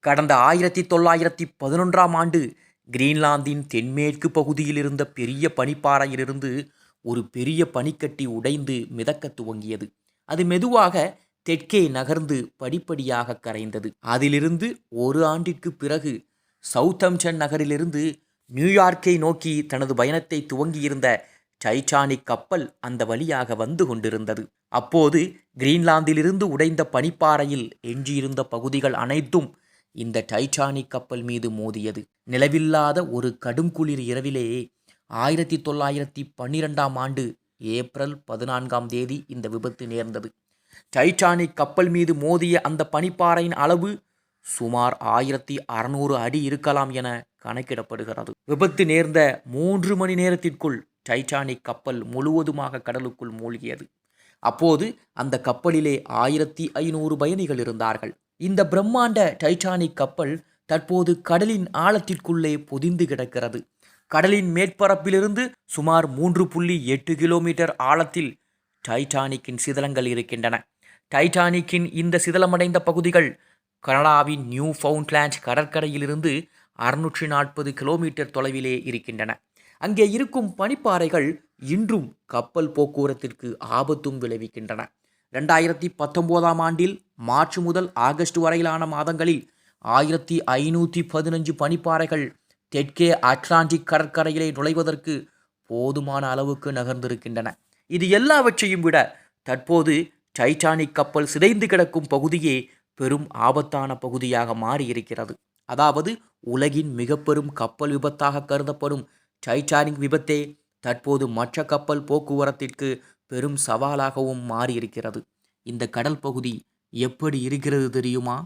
கடந்த ஆயிரத்தி தொள்ளாயிரத்தி பதினொன்றாம் ஆண்டு கிரீன்லாந்தின் தென்மேற்கு பகுதியில் இருந்த பெரிய பனிப்பாறையிலிருந்து ஒரு பெரிய பனிக்கட்டி உடைந்து மிதக்கத் துவங்கியது. அது மெதுவாக தெற்கே நகர்ந்து படிப்படியாக கரைந்தது. அதிலிருந்து ஒரு ஆண்டிற்கு பிறகு சவுத்தம்சன் நகரிலிருந்து நியூயார்க்கை நோக்கி தனது பயணத்தை துவங்கியிருந்த டைட்டானிக் கப்பல் அந்த வழியாக வந்து கொண்டிருந்தது. அப்போது கிரீன்லாந்திலிருந்து உடைந்த பனிப்பாறையில் எஞ்சியிருந்த பகுதிகள் அனைத்தும் இந்த டைட்டானிக் கப்பல் மீது மோதியது. நிலவில்லாத ஒரு கடும் குளிர் இரவிலே ஆயிரத்தி தொள்ளாயிரத்தி பன்னிரெண்டாம் ஆண்டு ஏப்ரல் பதினான்காம் தேதி இந்த விபத்து நேர்ந்தது. டைட்டானிக் கப்பல் மீது மோதிய அந்த பனிப்பாறையின் அளவு சுமார் ஆயிரத்தி அறநூறு அடி இருக்கலாம் என கணக்கிடப்படுகிறது. விபத்து நேர்ந்த மூன்று மணி நேரத்திற்குள் டைட்டானிக் கப்பல் முழுவதுமாக கடலுக்குள் மூழ்கியது. அப்போது அந்த கப்பலிலே ஆயிரத்தி ஐநூறு பயணிகள் இருந்தார்கள். இந்த பிரம்மாண்ட டைட்டானிக் கப்பல் தற்போது கடலின் ஆழத்திற்குள்ளே பொதிந்து கிடக்கிறது. கடலின் மேற்பரப்பிலிருந்து சுமார் மூன்று புள்ளி எட்டு கிலோமீட்டர் ஆழத்தில் டைட்டானிக்கின் சிதலங்கள் இருக்கின்றன. டைட்டானிக்கின் இந்த சிதலமடைந்த பகுதிகள் கனடாவின் நியூ ஃபவுண்ட்லேண்ட் கடற்கரையிலிருந்து அறுநூற்றி நாற்பது கிலோமீட்டர் தொலைவிலே இருக்கின்றன. அங்கே இருக்கும் பனிப்பாறைகள் இன்றும் கப்பல் போக்குவரத்திற்கு ஆபத்தும் விளைவிக்கின்றன. ரெண்டாயிரத்தி பத்தொம்போதாம் ஆண்டில் மார்ச் முதல் ஆகஸ்ட் வரையிலான மாதங்களில் ஆயிரத்தி ஐநூற்றி பதினஞ்சு பனிப்பாறைகள் தெற்கே அட்லாண்டிக் கடற்கரையிலே நுழைவதற்கு போதுமான அளவுக்கு நகர்ந்திருக்கின்றன. இது எல்லாவற்றையும் விட தற்போது டைட்டானிக் கப்பல் சிதைந்து கிடக்கும் பகுதியே பெரும் ஆபத்தான பகுதியாக மாறியிருக்கிறது. அதாவது உலகின் மிக பெரும் கப்பல் விபத்தாக கருதப்படும் டைட்டானிக் விபத்தே தற்போது மற்ற கப்பல் போக்குவரத்திற்கு பெரும் சவாலாகவும் மாறியிருக்கிறது. இந்த கடல் பகுதி எப்படி இருக்கிறது தெரியுமா?